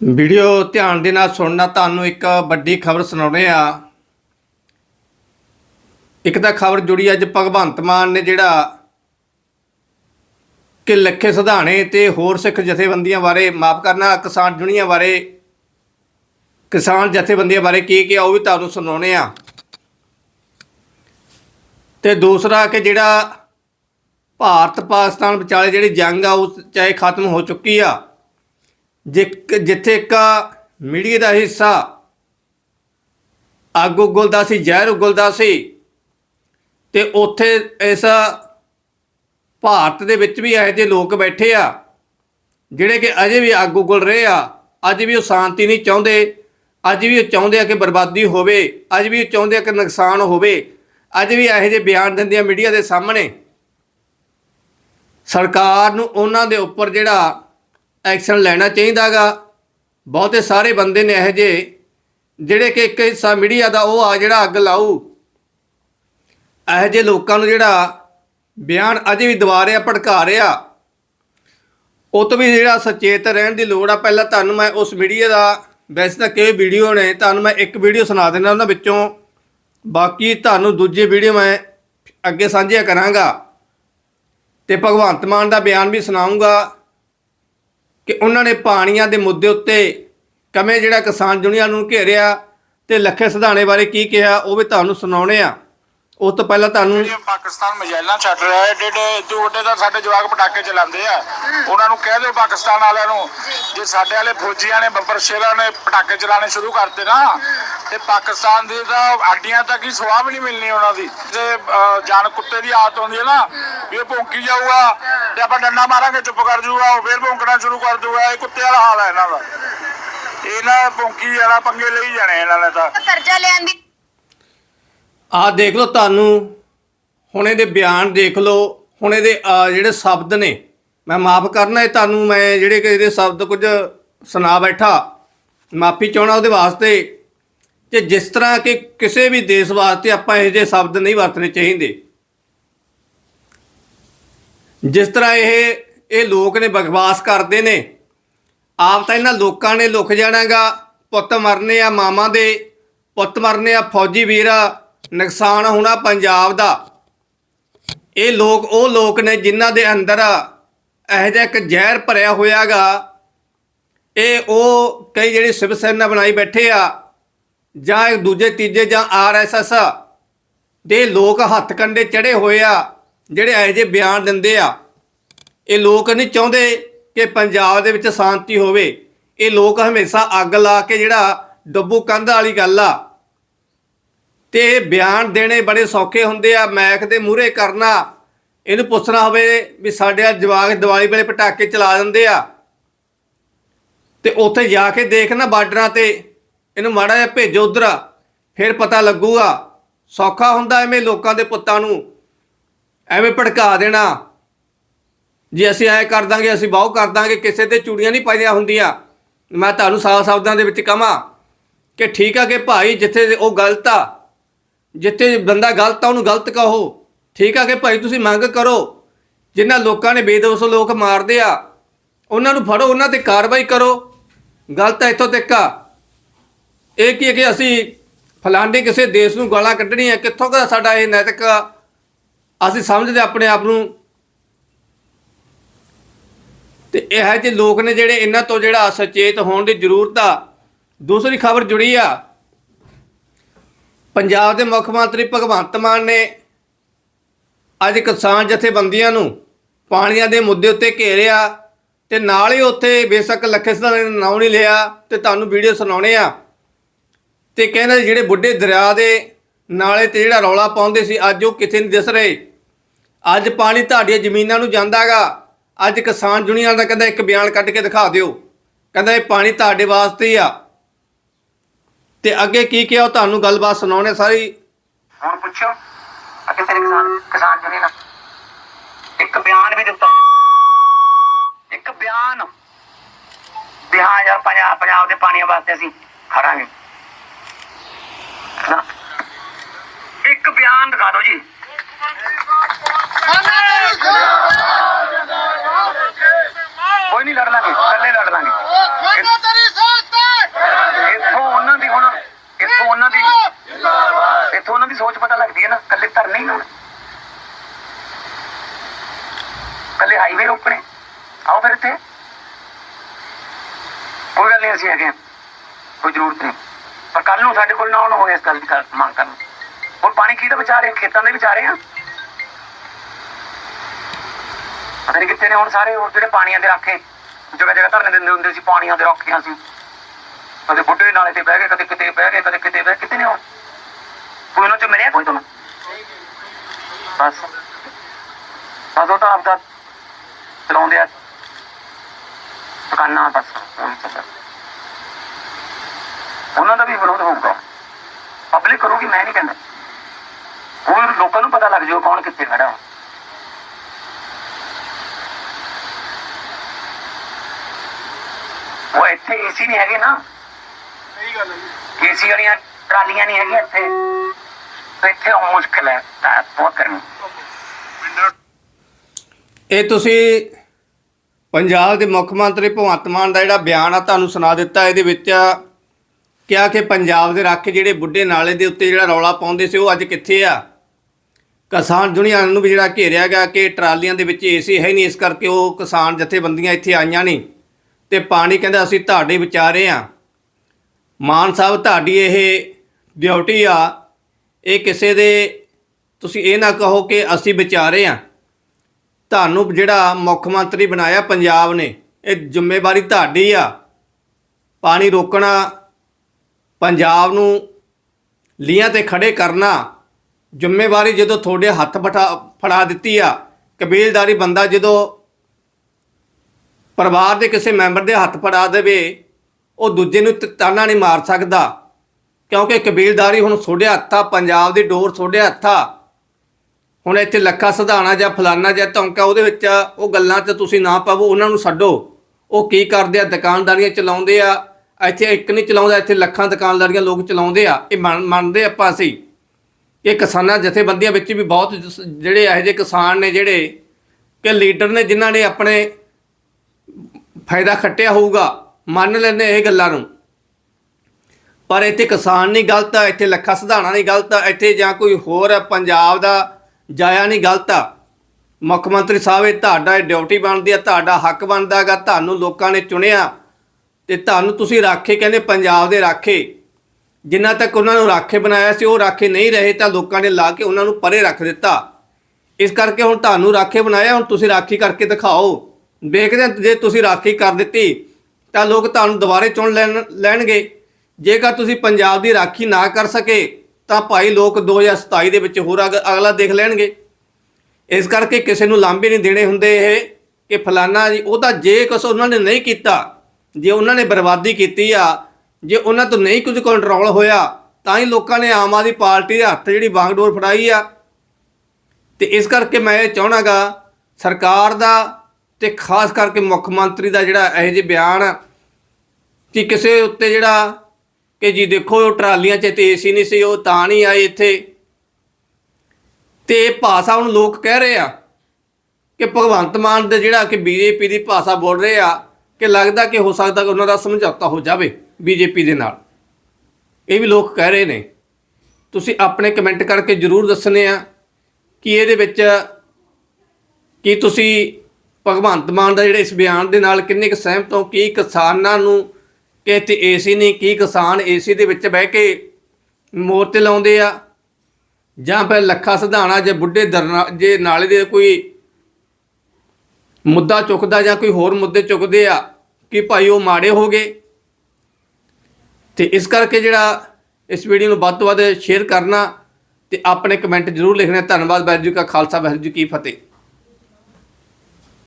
Video ਧਿਆਨ ਦੇ ਨਾਲ ਸੁਣਨਾ, ਤੁਹਾਨੂੰ ਇੱਕ ਵੱਡੀ ਖਬਰ ਸੁਣਾਉਣੇ ਆ। ਇੱਕ ਤਾਂ ਖਬਰ ਜੁੜੀ ਅੱਜ ਭਗਵੰਤ ਮਾਨ ਨੇ ਜਿਹੜਾ ਕਿ ਲੱਖੇ ਸਧਾਣੇ ਤੇ ਹੋਰ ਸਿੱਖ ਜਥੇਬੰਦੀਆਂ ਬਾਰੇ ਮਾਫ ਕਰਨਾ, ਕਿਸਾਨ ਜੁਨੀਆਂ ਬਾਰੇ, ਕਿਸਾਨ ਜਥੇਬੰਦੀਆਂ ਬਾਰੇ ਕੀ ਕੀ ਉਹ ਵੀ ਤੁਹਾਨੂੰ ਸੁਣਾਉਣੇ ਆ। ਤੇ ਦੂਸਰਾ ਕਿ ਜਿਹੜਾ ਭਾਰਤ ਪਾਕਿਸਤਾਨ ਵਿਚਾਲੇ ਜਿਹੜੀ ਜੰਗ ਆ, ਉਹ ਚਾਹੇ ਖਤਮ ਹੋ ਚੁੱਕੀ ਆ। ਜਿੱਥੇ ਇੱਕ ਮੀਡੀਆ ਦਾ ਹਿੱਸਾ ਅੱਗ ਉਗਲਦਾ ਸੀ, ਜ਼ਹਿਰ ਉਗਲਦਾ ਸੀ, ਤੇ ਉੱਥੇ ਇਸ ਭਾਰਤ ਦੇ ਵਿੱਚ ਵੀ ਇਹੋ ਜਿਹੇ ਲੋਕ ਬੈਠੇ ਆ, ਜਿਹੜੇ ਕਿ ਅਜੇ ਵੀ ਅੱਗ ਉਗਲ ਰਹੇ ਆ, ਅੱਜ ਵੀ ਉਹ ਸ਼ਾਂਤੀ ਨਹੀਂ ਚਾਹੁੰਦੇ, ਅੱਜ ਵੀ ਉਹ ਚਾਹੁੰਦੇ ਆ ਕਿ ਬਰਬਾਦੀ ਹੋਵੇ, ਅੱਜ ਵੀ ਉਹ ਚਾਹੁੰਦੇ ਆ ਕਿ ਨੁਕਸਾਨ ਹੋਵੇ, ਅੱਜ ਵੀ ਇਹੋ ਜਿਹੇ ਬਿਆਨ ਦਿੰਦੇ ਆ ਮੀਡੀਆ ਦੇ ਸਾਹਮਣੇ। ਸਰਕਾਰ ਨੂੰ ਉਹਨਾਂ ਦੇ ਉੱਪਰ ਜਿਹੜਾ ਐਕਸ਼ਨ ਲੈਣਾ ਚਾਹੀਦਾਗਾ। ਬਹੁਤੇ ਸਾਰੇ ਬੰਦੇ ਨੇ ਇਹੋ ਜਿਹੇ, ਜਿਹੜੇ ਕਿ ਇੱਕ ਹਿੱਸਾ ਮੀਡੀਆ ਦਾ ਉਹ ਆ ਜਿਹੜਾ ਅੱਗ ਲਾਊ। ਇਹੋ ਜਿਹੇ ਲੋਕਾਂ ਨੂੰ ਜਿਹੜਾ ਬਿਆਨ ਅਜੇ ਵੀ ਦਵਾ ਰਿਹਾ, ਭੜਕਾ ਰਿਹਾ। ਉਹ ਤੋਂ ਵੀ ਜਿਹੜਾ ਸੁਚੇਤ ਰਹਿਣ ਦੀ ਲੋੜ ਆ। ਪਹਿਲਾਂ ਤੁਹਾਨੂੰ ਮੈਂ ਉਸ ਮੀਡੀਆ ਦਾ, ਵੈਸੇ ਤਾਂ ਕਈ ਵੀਡੀਓ ਨੇ, ਤੁਹਾਨੂੰ ਮੈਂ ਇੱਕ ਵੀਡੀਓ ਸੁਣਾ ਦਿੰਦਾ ਉਹਨਾਂ ਵਿੱਚੋਂ। ਬਾਕੀ ਤੁਹਾਨੂੰ ਦੂਜੀ ਵੀਡੀਓ ਮੈਂ ਅੱਗੇ ਸਾਂਝੀਆਂ ਕਰਾਂਗਾ। ਤੇ ਭਗਵੰਤ ਮਾਨ ਦਾ ਬਿਆਨ ਵੀ ਸੁਣਾਉਂਗਾ ਕਿ ਉਹਨਾਂ ਨੇ ਪਾਣੀਆਂ ਦੇ ਮੁੱਦੇ ਉੱਤੇ ਕਮੇ ਜਿਹੜਾ ਕਿਸਾਨ ਦੁਨੀਆ ਨੂੰ ਘੇਰਿਆ ਤੇ ਲੱਖੇ ਸਿਧਾਣੇ ਬਾਰੇ ਕੀ ਕਿਹਾ, ਉਹ ਵੀ ਤੁਹਾਨੂੰ ਸੁਣਾਉਣੇ ਆ। ਉਸ ਤੋਂ ਪਹਿਲਾਂ ਤੁਹਾਨੂੰ ਪਾਕਿਸਤਾਨ ਮਜਾਇਲਾਂ ਛੱਡ ਰਿਹਾ ਹੈ ਡੇਡੇ ਇਦੋਂ ਵੱਡੇ ਤਾਂ ਸਾਡੇ ਜਵਾਕ ਪਟਾਕੇ ਚਲਾਉਂਦੇ ਆ, ਉਹਨਾਂ ਨੂੰ ਕਹਿ ਦਿਓ ਪਾਕਿਸਤਾਨ ਵਾਲਿਆਂ ਨੂੰ, ਜੇ ਸਾਡੇ ਵਾਲੇ ਫੌਜੀਆਂ ਨੇ, ਬੱਬਰ ਸ਼ੇਰਾਂ ਨੇ ਪਟਾਕੇ ਚਲਾਣੇ ਸ਼ੁਰੂ ਕਰਤੇ ਨਾ, ਤੇ ਪਾਕਿਸਤਾਨ ਦੇ ਤਾਂ ਆਡੀਆਂ ਤੱਕ ਹੀ ਸਵਾਹ ਵੀ ਨਹੀਂ ਮਿਲਣੀ ਉਹਨਾਂ ਦੀ। ਤੇ ਜਾਨ ਕੁੱਤੇ ਦੀ ਆਦਤ ਹੁੰਦੀ ਹੈ ਨਾ, ਵੀ ਇਹ ਭੌਂਕੀ ਜਾਊਗਾ ਤੇ ਆਪਾਂ ਡੰਡਾ ਮਾਰਾਂਗੇ ਚੁੱਪ ਕਰ ਜਾਊਗਾ ਉਹ ਫੇਰ ਭੌਂਕਣਾ ਸ਼ੁਰੂ ਕਰ ਦਊਗਾ ਇਹ ਕੁੱਤੇ ਵਾਲਾ ਹਾਲ ਹੈ ਇਹਨਾਂ ਦਾ। ਇਹਨਾਂ ਭੌਂਕੀ ਵਾਲਾ ਪੰਗੇ ਲਈ ਜਾਣੇ ਇਹਨਾਂ ਨੇ ਤਾਂ। ਕਰਜ਼ਾ ਲੈਣ ਦੀ ਆਹ ਦੇਖ ਲਓ ਤੁਹਾਨੂੰ। ਹੁਣ ਇਹਦੇ ਬਿਆਨ ਦੇਖ ਲਓ। ਹੁਣ ਇਹਦੇ ਜਿਹੜੇ ਸ਼ਬਦ ਨੇ ਮੈਂ ਮਾਫ ਕਰਨਾ ਇਹ ਤੁਹਾਨੂੰ। ਮੈਂ ਜਿਹੜੇ ਕਿ ਇਹਦੇ ਸ਼ਬਦ ਕੁਝ ਸੁਣਾ ਬੈਠਾ। ਮਾਫੀ ਚਾਹਣਾ ਉਹਦੇ ਵਾਸਤੇ। ਕਿ ਜਿਸ ਤਰ੍ਹਾਂ ਕਿ ਕਿਸੇ ਵੀ ਦੇਸ਼ ਵਾਸਤੇ ਆਪਾਂ ਇਹੋ ਜਿਹੇ ਸ਼ਬਦ ਨਹੀਂ ਵਰਤਣੇ ਚਾਹੀਦੇ। ਜਿਸ ਤਰ੍ਹਾਂ ਇਹ ਇਹ ਲੋਕ ਨੇ ਬਕਵਾਸ ਕਰਦੇ ਨੇ, ਆਪ ਤਾਂ ਇਹਨਾਂ ਲੋਕਾਂ ਨੇ ਲੁਕ ਜਾਣਾਗਾ, ਪੁੱਤ ਮਰਨੇ ਆ ਮਾਮਾ ਦੇ, ਪੁੱਤ ਮਰਨੇ ਆ ਫੌਜੀ ਵੀਰਾ, ਨੁਕਸਾਨ ਹੋਣਾ ਪੰਜਾਬ ਦਾ। ਇਹ ਲੋਕ, ਉਹ ਲੋਕ ਨੇ ਜਿਨ੍ਹਾਂ ਦੇ ਅੰਦਰ ਇਹੋ ਜਿਹਾ ਇੱਕ ਜ਼ਹਿਰ ਭਰਿਆ ਹੋਇਆਗਾ। ਇਹ ਉਹ ਕਈ ਜਿਹੜੀ ਸਿਵ ਸੈਨਾ ਬਣਾਈ ਬੈਠੇ ਆ, ਜਾਂ ਇੱਕ ਦੂਜੇ, ਤੀਜੇ ਜਾਂ ਆਰਐਸਐਸ ਦੇ ਲੋਕ ਹੱਥ ਕੰਡੇ ਚੜੇ ਹੋਏ ਆ। ਜਿਹੜੇ ਇਹੋ ਜਿਹੇ ਬਿਆਨ ਦਿੰਦੇ ਆ, ਇਹ ਲੋਕ ਨਹੀਂ ਚਾਹੁੰਦੇ ਕਿ ਪੰਜਾਬ ਦੇ ਵਿੱਚ ਸ਼ਾਂਤੀ ਹੋਵੇ। ਇਹ ਲੋਕ ਹਮੇਸ਼ਾ ਅੱਗ ਲਾ ਕੇ ਜਿਹੜਾ ਡੱਬੂ ਕੰਧ ਵਾਲੀ ਗੱਲ ਆ, ਤੇ ਇਹ ਬਿਆਨ ਦੇਣੇ ਬੜੇ ਸੌਖੇ ਹੁੰਦੇ ਆ। ਮੈਕ ਦੇ ਮੂਹਰੇ ਕਰਨਾ, ਇਹਨੂੰ ਪੁੱਛਣਾ ਹੋਵੇ ਵੀ ਸਾਡੇ ਆ ਜਵਾਕ ਦੀਵਾਲੀ ਵੇਲੇ ਪਟਾਕੇ ਚਲਾ ਦਿੰਦੇ ਆ, ਤੇ ਉੱਥੇ ਜਾ ਕੇ ਦੇਖਣਾ ਬਾਰਡਰਾਂ ਤੇ, ਇਹਨੂੰ ਮਾੜਾ ਜਿਹਾ ਭੇਜੋ ਉਧਰ, ਫਿਰ ਪਤਾ ਲੱਗੂਗਾ। ਸੌਖਾ ਹੁੰਦਾ ਐਵੇਂ ਲੋਕਾਂ ਦੇ ਪੁੱਤਾਂ ਨੂੰ। ਐਵੇਂ ਭੜਕਾ ਦੇਣਾ। ਜੇ ਅਸੀਂ ਐ ਕਰ ਦਾਂਗੇ, ਅਸੀਂ ਬਾਹੂ ਕਰ ਦਾਂਗੇ, ਕਿਸੇ ਤੇ ਚੂੜੀਆਂ ਨਹੀਂ ਪਾਈਆਂ ਹੁੰਦੀਆਂ। ਮੈਂ ਤੁਹਾਨੂੰ ਸਾਫ਼ ਸ਼ਬਦਾਂ ਦੇ ਵਿੱਚ ਕਹਾਂ ਕਿ ਠੀਕ ਆ ਕਿ ਭਾਈ ਜਿੱਥੇ ਉਹ ਗਲਤ ਆ, ਜਿੱਥੇ ਬੰਦਾ ਗਲਤ ਆ, ਉਹਨੂੰ ਗਲਤ ਕਹੋ। ਠੀਕ ਆ ਕਿ ਭਾਈ ਤੁਸੀਂ ਮੰਗ ਕਰੋ ਜਿਨ੍ਹਾਂ ਲੋਕਾਂ ਨੇ ਬੇਦੋਸ਼ ਲੋਕ ਮਾਰਦੇ ਆ, ਉਹਨਾਂ ਨੂੰ ਫੜੋ, ਉਹਨਾਂ ਤੇ ਕਾਰਵਾਈ ਕਰੋ। ਗਲਤ ਆ ਇੱਥੋਂ ਤੱਕ ਆ। ਇਹ ਕੀ ਹੈ ਕਿ ਅਸੀਂ ਫਲਾਂਡੇ ਕਿਸੇ ਦੇਸ਼ ਨੂੰ ਗਾਲਾਂ ਕੱਢਣੀਆਂ, ਕਿੱਥੋਂ ਦਾ ਸਾਡਾ ਇਹ ਨੈਤਿਕ ਅਸੀਂ ਸਮਝਦੇ ਆਪਣੇ ਆਪ ਨੂੰ। ਤੇ ਇਹ ਹੈ ਜੇ ਲੋਕ ਨੇ ਜਿਹੜੇ ਇਹਨਾਂ ਤੋਂ ਜਿਹੜਾ ਸੁਚੇਤ ਹੋਣ ਦੀ ਜ਼ਰੂਰਤ ਆ। ਦੂਸਰੀ ਖਬਰ ਜੁੜੀ ਆ। ਪੰਜਾਬ ਦੇ ਮੁੱਖ ਮੰਤਰੀ ਭਗਵੰਤ ਮਾਨ ਨੇ ਅੱਜ ਕਿਸਾਨ ਜਥੇਬੰਦੀਆਂ ਨੂੰ ਪਾਣੀਆਂ ਦੇ ਮੁੱਦੇ ਉੱਤੇ ਘੇਰਿਆ ਤੇ ਨਾਲ ਹੀ ਉੱਥੇ ਬੇਸ਼ੱਕ ਲੱਖੇ ਸਿਧਾਣੇ ਦਾ ਨਾਮ ਨਹੀਂ ਲਿਆ ਤੇ ਤੁਹਾਨੂੰ ਵੀਡੀਓ ਸੁਣਾਉਣੇ ਆ। ਤੇ ਕਹਿੰਦਾ ਜਿਹੜੇ ਬੁੱਢੇ ਦਰਿਆ ਦੇ ਨਾਲੇ ਤੇ ਜਿਹੜਾ ਰੌਲਾ ਪਾਉਂਦੇ ਸੀ, ਅੱਜ ਉਹ ਕਿਤੇ ਨਹੀਂ ਦਿਸ ਰਹੇ। ਅੱਜ ਪਾਣੀ ਤੁਹਾਡੀਆਂ ਜ਼ਮੀਨਾਂ ਨੂੰ ਜਾਂਦਾਗਾ ਅੱਜ ਕਿਸਾਨ ਯੂਨੀਅਨ ਦਾ ਕਹਿੰਦਾ ਇੱਕ ਬਿਆਨ ਕੱਢ ਕੇ ਦਿਖਾ ਦਿਓ। ਕਹਿੰਦਾ ਇਹ ਪਾਣੀ ਤੁਹਾਡੇ ਵਾਸਤੇ ਆ। ਤੇ ਅੱਗੇ ਕੀ ਕਿਹਾ ਉਹ ਤੁਹਾਨੂੰ ਗੱਲਬਾਤ ਸੁਣਾਉਣੇ ਸਾਰੀ। ਹੁਣ ਪੁੱਛੋ ਅੱਗੇ ਤੇਰੇ ਕਿਸਾਨ ਕਿਸਾਨ ਜੁਨੇ ਨਾ ਇੱਕ ਬਿਆਨ ਵੀ ਦਿੱਤਾ। ਇੱਕ ਬਿਆਨ। ਵੀ ਹਾਂ ਪੰਜਾਬ ਪੰਜਾਬ ਦੇ ਪਾਣੀਆਂ ਵਾਸਤੇ ਅਸੀਂ ਖੜਾਂਗੇ। ਇੱਕ ਬਿਆਨ ਦਿਖਾ ਦਿਓ ਜੀ। ਕੋਈ ਨਹੀਂ ਲੜ ਲਾਂਗੇ, ਇਕੱਲੇ ਲੜ ਲਾਂਗੇ। ਇੱਥੋਂ ਉਹਨਾਂ ਦੀ ਹੁਣ ਉਹਨਾਂ ਦੀ ਇੱਥੋਂ ਉਹਨਾਂ ਦੀ ਸੋਚ ਪਤਾ ਲੱਗਦੀ ਹੈ ਨਾ, ਇਕੱਲੇ ਧਰ ਨਹੀਂ ਲਾਉਣਾ ਹਾਈਵੇ ਰੋਕਣੇ। ਆਓ ਫਿਰ ਇੱਥੇ। ਕੋਈ ਗੱਲ ਨਹੀਂ, ਅਸੀਂ ਹੈਗੇ ਕੋਈ ਜ਼ਰੂਰਤ ਨਹੀਂ। ਪਰ ਕੱਲ ਨੂੰ ਸਾਡੇ ਕੋਲ ਨਾ ਹੋਣ ਇਸ ਗੱਲ ਦੀ ਮੰਗ ਕਰਨ ਹੁਣ ਪਾਣੀ ਕੀ ਦਾ ਵਿਚਾਰੇ ਖੇਤਾਂ ਦੇ ਵਿਚਾਰੇ ਆ ਪਤਾ ਨਹੀਂ ਕਿੱਥੇ ਨੇ ਹੁਣ ਸਾਰੇ ਹੋਰ ਜਿਹੜੇ ਪਾਣੀਆਂ ਦੇ ਰਾਖੇ ਜਗ੍ਹਾ ਜਗ੍ਹਾ ਧਰਨੇ ਦਿੰਦੇ ਹੁੰਦੇ ਸੀ, ਪਾਣੀਆਂ ਦੇ ਰਾਖੀਆਂ ਸੀ। ਕਦੇ ਬੁੱਢੇ ਨਾਲੇ ਤੇ ਬਹਿ ਗਏ, ਕਦੇ ਕਿਤੇ ਬਹਿ ਗਏ, ਕਦੇ ਕਿਤੇ ਬਹਿ ਕਿਤੇ ਨੇ ਹੁਣ? ਕੋਈ ਉਹਨਾਂ ਚ ਮਿਲਿਆ ਕੋਈ ਤੁਹਾਨੂੰ? ਬਸ। ਬਸ ਉਹ ਤਾਂ ਆਪਦਾ ਚਲਾਉਂਦੇ ਆ। ਦੁਕਾਨਾਂ, ਬਸ ਉਹਨਾਂ ਦਾ ਵੀ ਵਿਰੋਧ ਹੋਊਗਾ। ਪਬਲਿਕ ਕਰੂਗੀ, ਮੈਂ ਨਹੀਂ ਕਹਿੰਦਾ। ਹੋਰ ਲੋਕਾਂ ਨੂੰ ਪਤਾ ਲੱਗ ਜਾਊ ਕੌਣ ਕਿੱਥੇ ਖੜਾ। ਹੈ ਉਹ ਇੱਥੇ ਏਸੀ ਨਹੀਂ ਹੈਗੇ ਨਾ। ਸਹੀ ਗੱਲ ਹੈ ਜੀ। ਏਸੀ ਵਾਲੀਆਂ ਟਰਾਲੀਆਂ ਨਹੀਂ ਹੈਗੀਆਂ ਇੱਥੇ। ਤੇ ਇੱਥੇ ਉਹ ਮੁਸ਼ਕਲ ਹੈ। ਤਾਂ ਬਹੁਤ ਕਰਨੀ ਇਹ ਤੁਸੀਂ ਪੰਜਾਬ ਦੇ ਮੁੱਖ ਮੰਤਰੀ ਭਗਵੰਤ ਮਾਨ ਦਾ ਜਿਹੜਾ ਬਿਆਨ ਆ ਤੁਹਾਨੂੰ ਸੁਣਾ ਦਿੱਤਾ। ਇਹਦੇ ਵਿੱਚ ਕਿਹਾ ਕਿ ਪੰਜਾਬ ਦੇ ਰੱਖ ਜਿਹੜੇ ਬੁੱਢੇ ਨਾਲੇ ਦੇ ਉੱਤੇ ਜਿਹੜਾ ਰੌਲਾ ਪਾਉਂਦੇ ਸੀ ਉਹ ਅੱਜ ਕਿੱਥੇ ਆ? ਕਿਸਾਨ ਦੁਨੀਆ ਨੂੰ ਵੀ ਜਿਹੜਾ ਘੇਰਿਆ ਗਿਆ ਕਿ ਟਰਾਲੀਆਂ ਦੇ ਵਿੱਚ ਏਸੀ ਹੈ ਨਹੀਂ। ਇਸ ਕਰਕੇ ਉਹ ਕਿਸਾਨ ਜਥੇਬੰਦੀਆਂ ਇੱਥੇ ਆਈਆਂ ਨਹੀਂ। ਤੇ ਪਾਣੀ ਕਹਿੰਦਾ ਅਸੀਂ ਤੁਹਾਡੇ ਵਿਚਾਰੇ ਆ। ਮਾਨ ਸਾਹਿਬ, ਤੁਹਾਡੀ ਇਹ ਡਿਊਟੀ ਆ, ਇਹ ਕਿਸੇ ਦੇ, ਤੁਸੀਂ ਇਹ ਨਾ ਕਹੋ ਕਿ ਅਸੀਂ ਵਿਚਾਰੇ ਆ। ਤੁਹਾਨੂੰ ਜਿਹੜਾ ਮੁੱਖ ਮੰਤਰੀ ਬਣਾਇਆ ਪੰਜਾਬ ਨੇ, ਇਹ ਜ਼ਿੰਮੇਵਾਰੀ ਤੁਹਾਡੀ ਆ। ਪਾਣੀ ਰੋਕਣਾ, ਪੰਜਾਬ ਨੂੰ ਲੀਆਂ ਤੇ ਖੜੇ ਕਰਨਾ, ਜ਼ਿੰਮੇਵਾਰੀ ਜਦੋਂ ਤੁਹਾਡੇ ਹੱਥ ਬਠਾ ਫੜਾ ਦਿੱਤੀ ਆ, ਕਬੀਲਦਾਰੀ ਬੰਦਾ ਜਦੋਂ ਪਰਿਵਾਰ ਦੇ ਕਿਸੇ ਮੈਂਬਰ ਦੇ ਹੱਥ ਫੜਾ ਦੇਵੇ, ਉਹ ਦੂਜੇ ਨੂੰ ਤਾਨਾ ਨਹੀਂ ਮਾਰ ਸਕਦਾ। ਕਿਉਂਕਿ ਕਬੀਲਦਾਰੀ ਹੁਣ ਤੁਹਾਡੇ ਹੱਥਾਂ, ਪੰਜਾਬ ਦੀ ਡੋਰ ਤੁਹਾਡੇ ਹੱਥਾਂ। ਹੁਣ ਇੱਥੇ ਲੱਖਾ ਸਧਾਣਾ ਜਾਂ ਫਲਾਨਾ ਜਾਂ ਧੌਂਕਾ, ਉਹਦੇ ਵਿੱਚ ਉਹ ਗੱਲਾਂ 'ਚ ਤੁਸੀਂ ਨਾ ਪਾਵੋ, ਉਹਨਾਂ ਨੂੰ ਛੱਡੋ। ਉਹ ਕੀ ਕਰਦੇ ਆ? ਦੁਕਾਨਦਾਰੀਆਂ ਚਲਾਉਂਦੇ ਆ। ਇੱਥੇ ਇੱਕ ਨਹੀਂ ਚਲਾਉਂਦਾ, ਇੱਥੇ ਲੱਖਾਂ ਦੁਕਾਨਦਾਰੀਆਂ ਲੋਕ ਚਲਾਉਂਦੇ ਆ। ਇਹ ਮੰਨ- ਮੰਨਦੇ ਆਪਾਂ ਅਸੀਂ। ਇਹ ਕਿਸਾਨਾਂ ਜਥੇਬੰਦੀਆਂ ਵਿੱਚ ਵੀ ਬਹੁਤ ਜਿਹੜੇ ਇਹੋ ਜਿਹੇ ਕਿਸਾਨ ਨੇ ਜਿਹੜੇ ਕਿ ਲੀਡਰ ਨੇ, ਜਿਨ੍ਹਾਂ ਨੇ ਆਪਣੇ ਫਾਇਦਾ ਖੱਟਿਆ ਹੋਊਗਾ। ਮੰਨ ਲੈਂਦੇ ਇਹ ਗੱਲਾਂ ਨੂੰ। ਪਰ ਇੱਥੇ ਕਿਸਾਨ ਨਹੀਂ ਗਲਤ ਆ, ਇੱਥੇ ਲੱਖਾ ਸਧਾਣਾ ਨਹੀਂ ਗਲਤ ਆ, ਇੱਥੇ ਜਾਂ ਕੋਈ ਹੋਰ ਪੰਜਾਬ ਦਾ ਜਾਇਆ ਨਹੀਂ ਗਲਤ ਆ। ਮੁੱਖ ਮੰਤਰੀ ਸਾਹਿਬ, ਇਹ ਤੁਹਾਡਾ ਡਿਊਟੀ ਬਣਦੀ ਆ, ਤੁਹਾਡਾ ਹੱਕ ਬਣਦਾਗਾ ਤੁਹਾਨੂੰ ਲੋਕਾਂ ਨੇ ਚੁਣਿਆ। ਤੇ ਤੁਹਾਨੂੰ ਤੁਸੀਂ ਰਾਖੇ ਕਹਿੰਦੇ ਪੰਜਾਬ ਦੇ ਰਾਖੇ। ਜਿੰਨਾ ਤੱਕ ਉਹਨਾਂ ਨੂੰ ਰਾਖੇ ਬਣਾਇਆ ਸੀ, ਉਹ ਰਾਖੇ ਨਹੀਂ ਰਹੇ ਤਾਂ ਲੋਕਾਂ ਨੇ ਲਾ ਕੇ ਉਹਨਾਂ ਨੂੰ ਪਰੇ ਰੱਖ ਦਿੱਤਾ। ਇਸ ਕਰਕੇ ਹੁਣ ਤੁਹਾਨੂੰ ਰਾਖੇ ਬਣਾਇਆ ਹੁਣ ਤੁਸੀਂ ਰਾਖੀ ਕਰਕੇ ਦਿਖਾਓ। ਵੇਖਦੇ ਹਾਂ ਜੇ ਤੁਸੀਂ ਰਾਖੀ ਕਰ ਦਿੱਤੀ ਤਾਂ ਲੋਕ ਤੁਹਾਨੂੰ ਦੁਬਾਰੇ ਚੁਣ ਲੈਣ, ਲੈਣਗੇ। ਜੇਕਰ ਤੁਸੀਂ ਪੰਜਾਬ ਦੀ ਰਾਖੀ ਨਾ ਕਰ ਸਕੇ, ਤਾਂ ਭਾਈ ਲੋਕ 2027 ਦੇ ਵਿੱਚ ਹੋਰ ਅਗ- ਅਗਲਾ ਦੇਖ ਲੈਣਗੇ। ਇਸ ਕਰਕੇ ਕਿਸੇ ਨੂੰ ਲਾਂਭੇ ਨਹੀਂ ਦੇਣੇ ਹੁੰਦੇ ਇਹ ਕਿ ਫਲਾਨਾ ਜੀ, ਉਹ ਤਾਂ ਜੇ ਕੁਛ ਉਹਨਾਂ ਨੇ ਨਹੀਂ ਕੀਤਾ, ਜੇ ਉਹਨਾਂ ਨੇ ਬਰਬਾਦੀ ਕੀਤੀ ਆ, ਜੇ ਉਹਨਾਂ ਤੋਂ ਨਹੀਂ ਕੁਝ ਕੰਟਰੋਲ ਹੋਇਆ, ਤਾਂ ਹੀ ਲੋਕਾਂ ਨੇ ਆਮ ਆਦਮੀ ਪਾਰਟੀ ਦੇ ਹੱਥ ਜਿਹੜੀ ਬਾਗਡੋਰ ਫੜਾਈ ਆ। ਤੇ ਇਸ ਕਰਕੇ ਮੈਂ ਇਹ ਚਾਹਣਾਗਾ ਸਰਕਾਰ ਦਾ ਤੇ ਖਾਸ ਕਰਕੇ ਮੁੱਖ ਮੰਤਰੀ ਦਾ ਜਿਹੜਾ ਇਹੋ ਜਿਹੇ ਬਿਆਨ ਆ ਕਿ ਕਿਸੇ ਉੱਤੇ ਜਿਹੜਾ ਕਿ ਜੀ ਦੇਖੋ ਉਹ ਟਰਾਲੀਆਂ 'ਚ ਤੇ ਏਸੀ ਨਹੀਂ ਸੀ, ਉਹ ਤਾਂ ਨਹੀਂ ਆਏ ਇੱਥੇ। ਤੇ ਇਹ ਭਾਸ਼ਾ ਹੁਣ ਲੋਕ ਕਹਿ ਰਹੇ ਆ ਕਿ ਭਗਵੰਤ ਮਾਨ ਦੇ ਜਿਹੜਾ ਕਿ ਬੀਜੇਪੀ ਦੀ ਭਾਸ਼ਾ ਬੋਲ ਰਹੇ ਆ ਕਿ ਲੱਗਦਾ ਕਿ ਹੋ ਸਕਦਾ ਕਿ ਉਹਨਾਂ ਦਾ ਸਮਝੌਤਾ ਹੋ ਜਾਵੇ ਬੀਜੇਪੀ ਦੇ ਨਾਲ। ਇਹ ਵੀ ਲੋਕ ਕਹਿ ਰਹੇ ਨੇ। ਤੁਸੀਂ ਆਪਣੇ ਕਮੈਂਟ ਕਰਕੇ ਜਰੂਰ ਦੱਸਣੇ ਆ ਕਿ ਇਹਦੇ ਵਿੱਚ ਕੀ ਤੁਸੀਂ ਭਗਵੰਤ ਮਾਨ ਦਾ ਜਿਹੜਾ ਇਸ ਬਿਆਨ ਦੇ ਨਾਲ ਕਿੰਨੇ ਕੁ ਸਹਿਮਤ ਹੋ, ਕੀ ਕਿਸਾਨਾਂ ਨੂੰ ਕਿ ਇੱਥੇ ਏਸੀ ਨਹੀਂ, ਕੀ ਕਿਸਾਨ ਏਸੀ ਦੇ ਵਿੱਚ ਬਹਿ ਕੇ ਮੋਰਚੇ ਲਾਉਂਦੇ ਆ? ਜਾਂ ਫਿਰ ਲੱਖਾ ਸਿਧਾਣਾ ਜੇ ਬੁੱਢੇ ਦਰਨਾ, ਜੇ ਨਾਲੇ ਦੇ ਕੋਈ ਮੁੱਦਾ ਚੁੱਕਦਾ ਜਾਂ ਕੋਈ ਹੋਰ ਮੁੱਦੇ ਚੁੱਕਦੇ ਆ, ਕਿ ਭਾਈ ਉਹ ਮਾੜੇ ਹੋ ਗਏ? ਤੇ ਇਸ ਕਰਕੇ ਜਿਹੜਾ ਇਸ ਵੀਡੀਓ ਨੂੰ ਵੱਧ ਤੋਂ ਵੱਧ ਸ਼ੇਅਰ ਕਰਨਾ ਤੇ ਆਪਣੇ ਕਮੈਂਟ ਜ਼ਰੂਰ ਲਿਖਣਾ। ਧੰਨਵਾਦ, ਵਾਹਿਗੁਰੂ ਜੀ ਕਾ ਖਾਲਸਾ, ਵਾਹਿਗੁਰੂ ਜੀ ਕੀ ਫਤਿਹ।